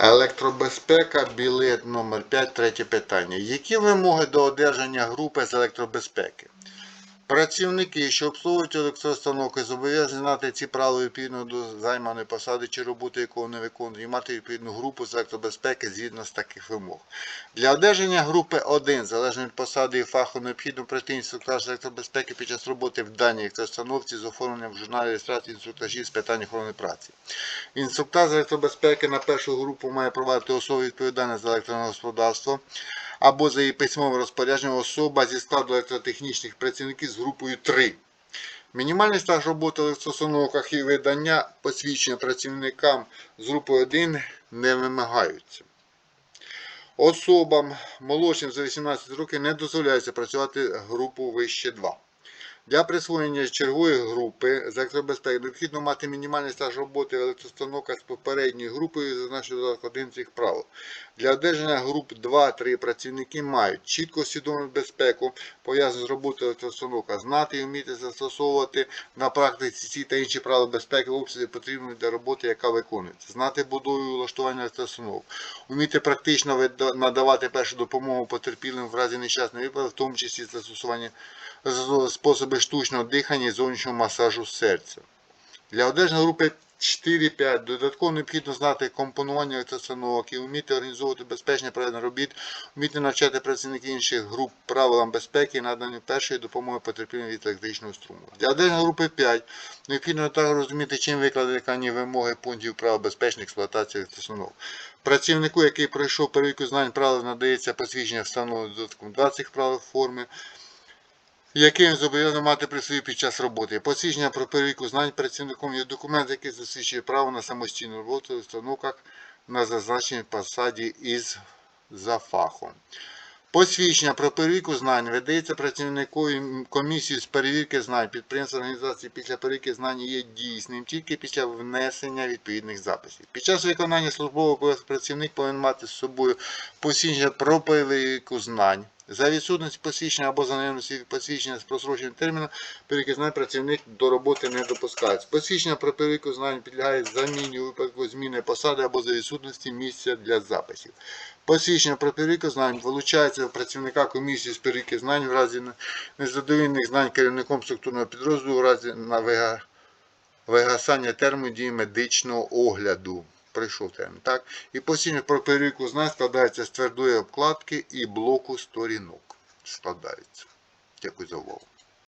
Електробезпека, білет номер 5 третє питання. Які вимоги до одержання групи з електробезпеки? Працівники, що обслуговують електроустановки, зобов'язані знати ці правила відповідно до займаної посади чи роботи, якого вони виконують, і мати відповідну групу з електробезпеки згідно з таких вимог. Для одержання групи 1, залежно від посади і фаху, необхідно пройти інструктаж електробезпеки під час роботи в даній електроустановці з оформленням в журналі реєстрації інструктажів з питань охорони праці. Інструктаж електробезпеки на першу групу має провадити особа відповідальна за електронне господарство або за її письмовим розпорядженням особа зі складу електротехнічних працівників з групою 3. Мінімальний стаж роботи в електроустановках і видання посвідчення працівникам з групою 1 не вимагаються. Особам молодшим за 18 років не дозволяється працювати групу вище 2. Для присвоєння чергової групи з електробезпеки необхідно мати мінімальний стаж роботи в електроустановках з попередньою групою, зазначено один цих правил. Для одержання груп 2-3 працівники мають чітко усвідомити безпеку, пов'язану з роботою електроустановка, знати і вміти застосовувати на практиці ці та інші правила безпеки в обсязі потрібної для роботи, яка виконується, знати будову і влаштування електроустановок, вміти практично надавати першу допомогу потерпілим в разі нещасної випадки, в тому числі застосування способи штучного дихання і зовнішнього масажу серця. Для одержання групи 4-5 додатково необхідно знати компонування електроустановок і вміти організовувати безпечне проведення робіт, вміти навчати працівників інших груп правилам безпеки і наданню першої допомоги потерпілим від електричного струму. Для одержання групи 5 необхідно також розуміти, чим викладені вимоги пунктів правил безпечної експлуатації електроустановок. Працівнику, який пройшов перевірку знань правил, надається посвідчення встановленого додатком 20 правил форми який він зобов'язаний мати при собі під час роботи. Посвідчення про перевірку знань працівником є документ, який засвідчує право на самостійну роботу в установках на зазначеній посаді із за фахом. Посвідчення про перевірку знань видається працівникові комісії з перевірки знань підприємств організації після перевірки знань є дійсним тільки після внесення відповідних записів. Під час виконання службового працівник повинен мати з собою посвідчення про перевірку знань. За відсутності посвідчення або за наявності посвідчення з просроченим терміном перевірки працівник до роботи не допускається. Посвідчення про перевірку знань підлягає заміні у випадку зміни посади або за відсутності місця для записів. Посвідчення про перевірку знань вилучається у працівника комісії з перевірки знань в разі незадовільних знань керівником структурного підрозділу в разі на вигасання терміну дії медичного огляду. Прийшов термін, так? І постійно про перевірку знань складається з твердої обкладки і блоку сторінок. Складається. Дякую за увагу.